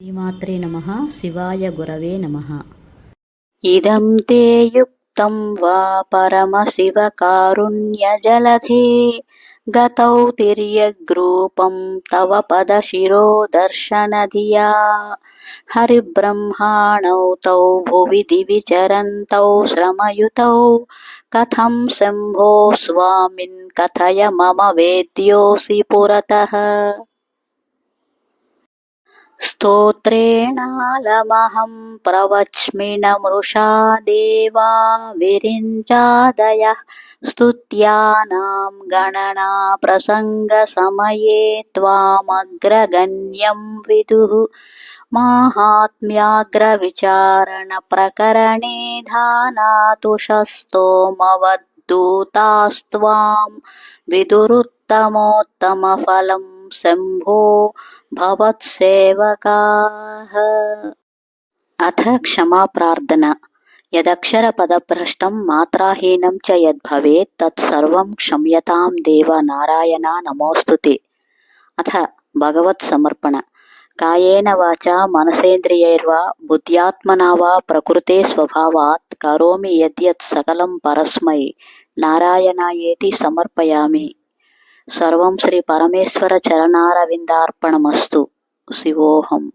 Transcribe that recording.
శ్రీమాత్రే నమ శివాయ గురవే నమ. ఇదం తే యుక్తం వా పరమశివకారుణ్యజలధే. గతౌ తిర్యగ్రూపం తవ పదశిరో దర్శనధియా హరిబ్రహ్మాణౌ తౌ భువి దివి చరంతౌ శ్రమయుతౌ. కథం శంభో స్వామిన్ కథయ మమ వేద్యోసి పురతః. स्तोत्रेणालमहं प्रवच्मि न मृषा देवा विरिञ्जादयः स्तुत्यानां गणना प्रसङ्गसमये त्वामग्रगण्यं विदुः माहात्म्याग्रविचारणप्रकरणे धानातुषस्तोमवद्दूतास्त्वां विदुरुत्तमोत्तमफलम् शम्भो భవత్సేవకాః అథ క్షమా ప్రార్థన యదక్షర పదభ్రష్టం మాత్రాహీనం చ యద్భవేత్ తత్సర్వం క్షమ్యతాం దేవ నారాయణ నమోస్తుతే అథ భగవత్ సమర్పణ కాయేన వాచ మనసేంద్రియైర్వా బుద్ధ్యాత్మనా వా ప్రకృతే స్వభావాత్ కరోమి యద్యత్ సకలం పరస్మై నారాయణాయేతి సమర్పయామి సర్వం శ్రీ పరమేశ్వర చరణారవిందార్పణమస్తు. శివోహం.